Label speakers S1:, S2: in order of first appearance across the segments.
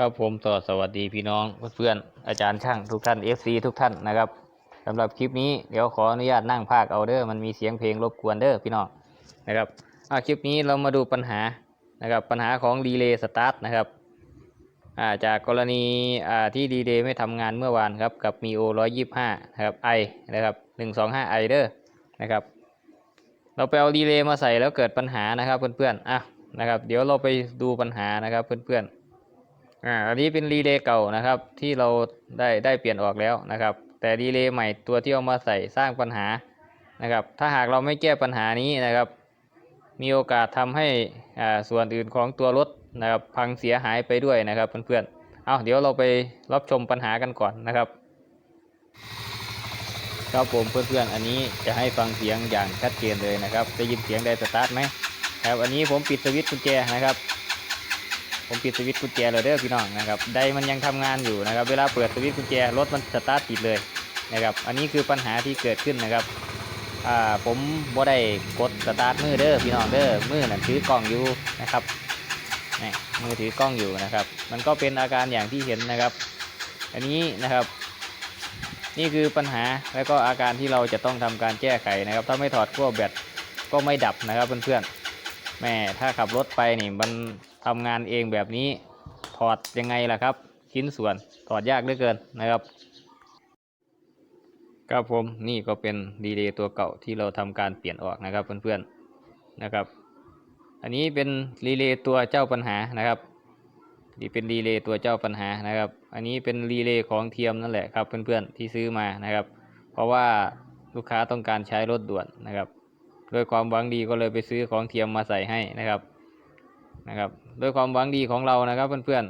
S1: ครับผมต่อสวัสดีพี่น้องเพื่อนๆอาจารย์ช่างทุกท่าน FC ทุกท่านนะครับสำหรับคลิปนี้เดี๋ยวขออนุญาตนั่งภาคเอาเด้อมันมีเสียงเพลงรบกวนเดอ้อพี่น้องนะครับอ่าคลิปนี้เรามาดูปัญหานะครับปัญหาของรีเลย์สตาร์ทนะครับอ่าจากกรณีอ่าที่รีเลย์ไม่ทำงานเมื่อวานครับกับมีโอร้อยยี่ห้านะครับไอนะครับหนึ่งสองห้าไอเด้อนะครับเราไปเอารีเลย์มาใส่แล้วเกิดปัญหานะครับเพื่อนๆอะนะครับเดี๋ยวเราไปดูปัญหานะครับเพื่อนๆ อ่าอันนี้เป็นรีเลย์เก่านะครับ ที่เราได้ได้เปลี่ยนออกแล้วนะครับ แต่รีเลย์ใหม่ตัวที่เอามาใส่สร้างปัญหานะครับ ถ้าหากเราไม่แก้ปัญหานี้นะครับ มีโอกาสทำให้อ่าส่วนอื่นของตัวรถนะครับ พังเสียหายไปด้วยนะครับเพื่อนๆเอาเดี๋ยวเราไปรับชมปัญหากันก่อนนะครับครับผมเพื่อนๆ อันนี้จะให้ฟังเสียงอย่างชัดเจนเลยนะครับ ได้ยินเสียงไดสตาร์ทไหมครับ อันนี้ผมปิดสวิตช์กุญแจนะครับ ผมปิดสวิตช์กุญแจเลยเด้อพี่น้องนะครับไดมันยังทำงานอยู่นะครับ เวลาเปิดสวิตช์กุญแจรถมันสตาร์ทติดเลยนะครับ อันนี้คือปัญหาที่เกิดขึ้นนะครับอ่าผมบ่ได้กดสตาร์ทมือเด้อพี่น้องเด้อมือนั่นถือกล้องอยู่นะครับนี่มือถือกล้องอยู่นะครับ มันก็เป็นอาการอย่างที่เห็นนะครับ อันนี้นะครับ นี่คือปัญหาแล้วก็อาการที่เราจะต้องทำการแก้ไขนะครับ ถ้าไม่ถอดขั้วแบตก็ไม่ดับนะครับเพื่อนๆแม่ถ้าขับรถไปนี่มัน ทำงานเองแบบนี้ถอดยังไงล่ะครับ ชิ้นส่วนถอดยากเหลือเกินนะครับครับผมนี่ก็เป็นดีเลย์ตัวเก่าที่เราทำการเปลี่ยนออกนะครับเพื่อนๆนะครับ อันนี้เป็นรีเลย์ตัวเจ้าปัญหานะครับนี่เป็นรีเลย์ตัวเจ้าปัญหานะครับ อันนี้เป็นรีเลย์ของเทียมนั่นแหละครับเพื่อนๆที่ซื้อมานะครับ เพราะว่าลูกค้าต้องการใช้รถด่วนนะครับ ด้วยความหวังดีก็เลยไปซื้อของเทียมมาใส่ให้นะครับนะครับ ด้วยความหวังดีของเรานะครับ เพื่อน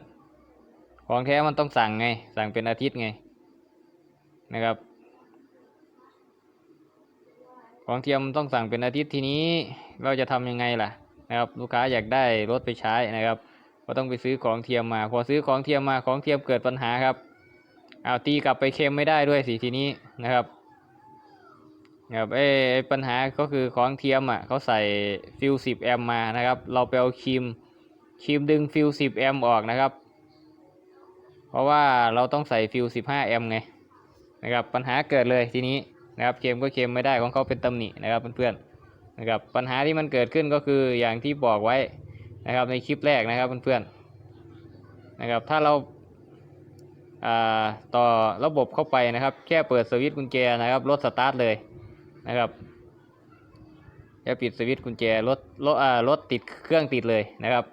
S1: ๆ ของแท้มันต้องสั่งไง สั่งเป็นอาทิตย์ไงนะครับ ของเทียมต้องสั่งเป็นอาทิตย์ทีนี้เราจะทำยังไงล่ะนะครับ ลูกค้าอยากได้รถไปใช้นะครับ ก็ต้องไปซื้อของเทียมมา พอซื้อของเทียมมาของเทียมเกิดปัญหาครับเอาตีกลับไปเค็มไม่ได้ด้วยสิทีนี้นะครับนะครับเอ้ไอ้ปัญหาก็คือของเทียมอะเขาใส่ฟิล10แอมมานะครับ เราไปเอาครีม ครีมดึงฟิล10แอมป์ออกนะครับ เพราะว่าเราต้องใส่ฟิล15แอมป์ไงนะครับปัญหาเกิดเลยทีนี้นะครับเค็มก็เค็มไม่ได้ของเขาเป็นตำหนินะครับเพื่อนๆนะครับปัญหาที่มันเกิดขึ้นก็คืออย่างที่บอกไว้นะครับในคลิปแรกนะครับเพื่อนๆนะครับถ้าเราอ่าต่อระบบเข้าไปนะครับ แค่เปิดสวิตช์กุญแจนะครับรถสตาร์ทเลยนะครับแค่ปิดสวิตช์กุญแจรถรถอ่ารถติดเครื่องติดเลยนะครับ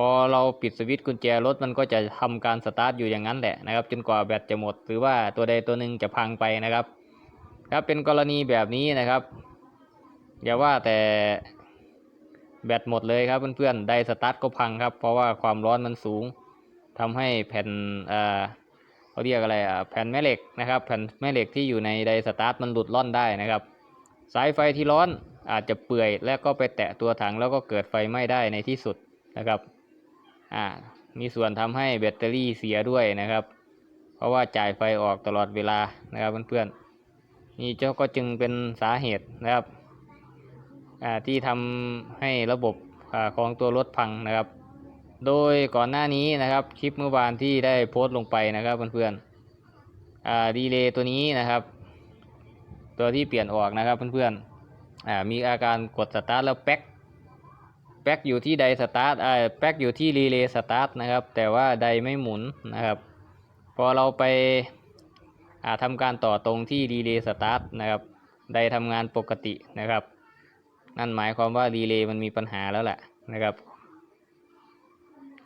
S1: พอเราปิดสวิตช์กุญแจรถมันก็จะทำการสตาร์ทอยู่อย่างนั้นแหละนะครับ จนกว่าแบตจะหมด หรือว่าตัวใดตัวหนึ่งจะพังไปนะครับ ครับเป็นกรณีแบบนี้นะครับ อย่าว่าแต่แบตหมดเลยครับเพื่อนๆไดสตาร์ทก็พังครับ เพราะว่าความร้อนมันสูงทำให้แผ่นเอ่อเขาเรียกอะไรอะแผ่นแม่เหล็กนะครับ แผ่นแม่เหล็กที่อยู่ในไดสตาร์ทมันหลุดล่อนได้นะครับ สายไฟที่ร้อนอาจจะเปื่อย แล้วก็ไปแตะตัวถังแล้วก็เกิดไฟไหม้ได้ในที่สุดนะครับ อ่ามีส่วนทำให้แบตเตอรี่เสียด้วยนะครับ เพราะว่าจ่ายไฟออกตลอดเวลานะครับเพื่อนๆนี่เจ้าก็จึงเป็นสาเหตุนะครับอ่าที่ทำให้ระบบอาของตัวรถพังนะครับ โดยก่อนหน้านี้นะครับคลิปเมื่อวานที่ได้โพสต์ลงไปนะครับเพื่อนๆอ่าดีเลย์ตัวนี้นะครับ ตัวที่เปลี่ยนออกนะครับเพื่อนๆอ่ามีอาการกดสตาร์ทแล้วแป๊ก ป๊กอยู่ที่ไดสตาร์ทอ่าแป๊กอยู่ที่รีเลย์สตาร์ทนะครับ แต่ว่าไดไม่หมุนนะครับ พอเราไปอ่าทำการต่อตรงที่รีเลย์สตาร์ทนะครับ ไดทำงานปกตินะครับ นั่นหมายความว่ารีเลย์มันมีปัญหาแล้วแหละนะครับ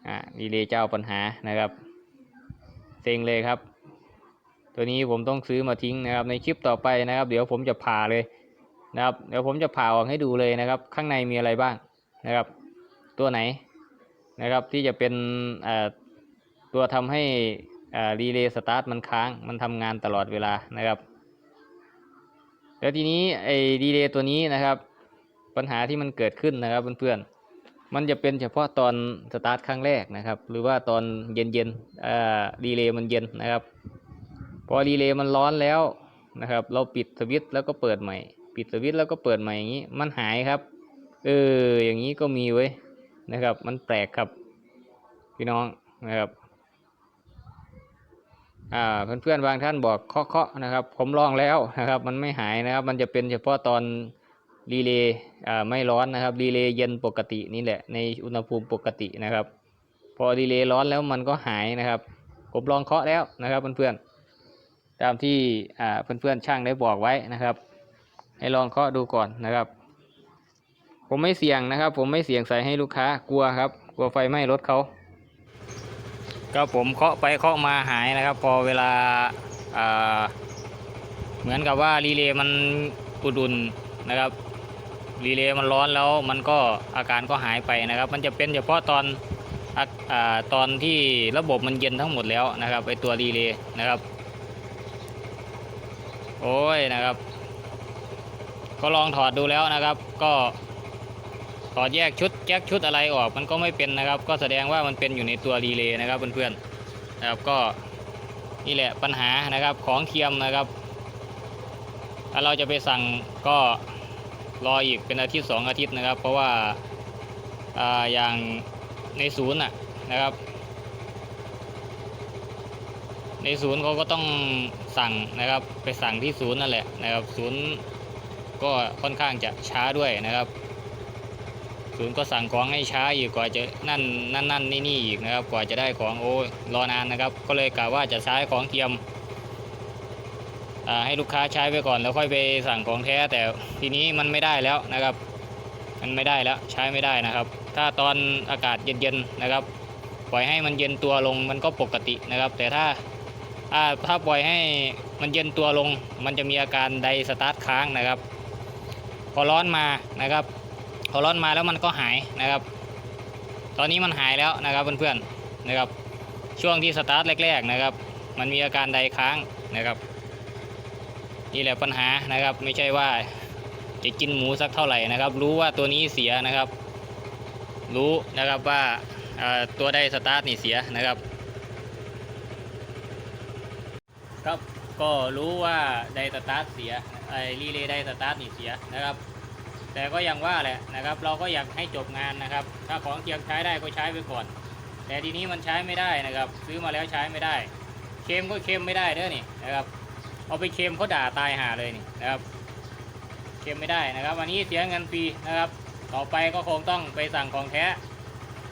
S1: อ่ารีเลย์เจ้าปัญหานะครับเซ็งเลยครับ ตัวนี้ผมต้องซื้อมาทิ้งนะครับ ในคลิปต่อไปนะครับ เดี๋ยวผมจะผ่าเลยนะครับ เดี๋ยวผมจะผ่าออกให้ดูเลยนะครับ ข้างในมีอะไรบ้างนะครับ ตัวไหนนะครับที่จะเป็นตัวทำให้รีเลย์สตาร์ทมันค้างมันทำงานตลอดเวลานะครับ แล้วทีนี้ไอ้รีเลย์ตัวนี้นะครับ ปัญหาที่มันเกิดขึ้นนะครับเพื่อนๆมันจะเป็นเฉพาะตอนสตาร์ทครั้งแรกนะครับ หรือว่าตอนเย็นๆอ่ารีเลย์มันเย็นนะครับ พอรีเลย์มันร้อนแล้วนะครับ เราปิดสวิตช์แล้วก็เปิดใหม่ ปิดสวิตช์แล้วก็เปิดใหม่อย่างนี้มันหายครับเอออย่างนี้ก็มีเว้ย นะครับ มันแปลกครับพี่น้องนะครับอ่าเพื่อนๆบางท่านบอกเคาะเคาะนะครับ ผมลองแล้วนะครับ มันไม่หายนะครับ มันจะเป็นเฉพาะตอนรีเลย์อ่าไม่ร้อนนะครับรีเลย์เย็นปกตินี่แหละในอุณหภูมิปกตินะครับ พอรีเลย์ร้อนแล้วมันก็หายนะครับ ผมลองเคาะแล้วนะครับเพื่อนๆตามที่อ่าเพื่อนๆช่างได้บอกไว้นะครับ ให้ลองเคาะดูก่อนนะครับ ผมไม่เสี่ยงนะครับ ผมไม่เสี่ยงใส่ให้ลูกค้ากลัวครับ กลัวไฟไหม้รถเขาก็ผมเคาะไปเคาะมาหายนะครับ พอเวลาอ่าเหมือนกับว่ารีเลย์มันอุ่นนะครับรีเลย์มันร้อนแล้วมันก็อาการก็หายไปนะครับ มันจะเป็นเฉพาะตอนอตอนที่ระบบมันเย็นทั้งหมดแล้วนะครับไอตัวรีเลย์นะครับ โอ้ยนะครับ ก็ลองถอดดูแล้วนะครับ ก็ ถอดแยกชุดแยกชุดอะไรออกมันก็ไม่เป็นนะครับ ก็แสดงว่ามันเป็นอยู่ในตัวรีเลย์นะครับเพื่อนๆนะครับก็นี่แหละปัญหานะครับของเทียมนะครับถ้าเราจะไปสั่งก็รออีกเป็นอาทิตย์สองอาทิตย์นะครับ เพราะว่าออย่างในศูนย์ะนะครับ ในศูนย์เขาก็ต้องสั่งนะครับไปสั่งที่ศูนย์นั่นแหละนะครับ ศูนย์ก็ค่อนข้างจะช้าด้วยนะครับ ศูนย์ก็สั่งของให้ช้าอีกกว่าจะนั่นนั่นนั่นนี่นี่อีกนะครับ กว่าจะได้ของโอ้ยรอนานนะครับ ก็เลยกะว่าจะใช้ของเทียมให้ลูกค้าใช้ไปก่อนแล้วค่อยไปสั่งของแท้ แต่ทีนี้มันไม่ได้แล้วนะครับ มันไม่ได้แล้วใช้ไม่ได้นะครับ ถ้าตอนอากาศเย็นๆนะครับ ปล่อยให้มันเย็นตัวลงมันก็ปกตินะครับ แต่ถ้าอาถ้าปล่อยให้มันเย็นตัวลง มันจะมีอาการไดสตาร์ทค้างนะครับ พอร้อนมานะครับ พอร้อนมาแล้วมันก็หายนะครับ ตอนนี้มันหายแล้วนะครับเพื่อนๆนะครับ ช่วงที่สตาร์ทแรก ๆนะครับ มันมีอาการไดค้างนะครับนี่แหละปัญหานะครับ ไม่ใช่ว่าจะกินหมูสักเท่าไหร่นะครับ รู้ว่าตัวนี้เสียนะครับ รู้นะครับว่าตัวได้สตาร์ทนี่เสียนะครับครับก็รู้ว่าไดสตาร์ทเสียไอรีเลย์ไดสตาร์ทนี่เสียนะครับ แต่ก็ยังว่าแหละนะครับ เราก็อยากให้จบงานนะครับ ถ้าของเทียมใช้ได้ก็ใช้ไปก่อน แต่ทีนี้มันใช้ไม่ได้นะครับ ซื้อมาแล้วใช้ไม่ได้ เค็มก็เค็มไม่ได้เด้อนี่นะครับ เอาไปเค็มเขาด่าตายหาเลยนี่นะครับ เค็มไม่ได้นะครับ วันนี้เสียเงินฟรีนะครับ ต่อไปก็คงต้องไปสั่งของแท้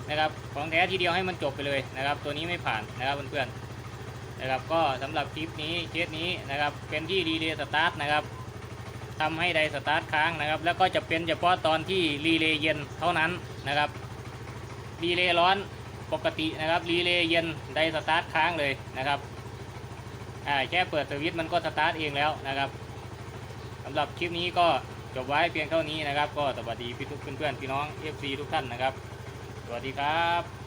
S1: นะครับ ของแท้ทีเดียวให้มันจบไปเลยนะครับ ตัวนี้ไม่ผ่านนะครับเพื่อนๆนะครับ ก็สำหรับคลิปนี้เคสนี้นะครับเป็นที่รีเลยสตาร์ทนะครับ ทำให้ไดสตาร์ทค้างนะครับ แล้วก็จะเป็นเฉพาะตอนที่รีเลย์เย็นเท่านั้นนะครับรีเลย์ร้อนปกตินะครับรีเลย์เย็นไดสตาร์ทค้างเลยนะครับอ่าแค่เปิดสวิตช์มันก็สตาร์ทเองแล้วนะครับสำหรับคลิปนี้ก็จบไว้เพียงเท่านี้นะครับ ก็สวัสดีพี่ทุกเพื่อนๆพี่น้อง FC ทุกท่านนะครับ สวัสดีครับ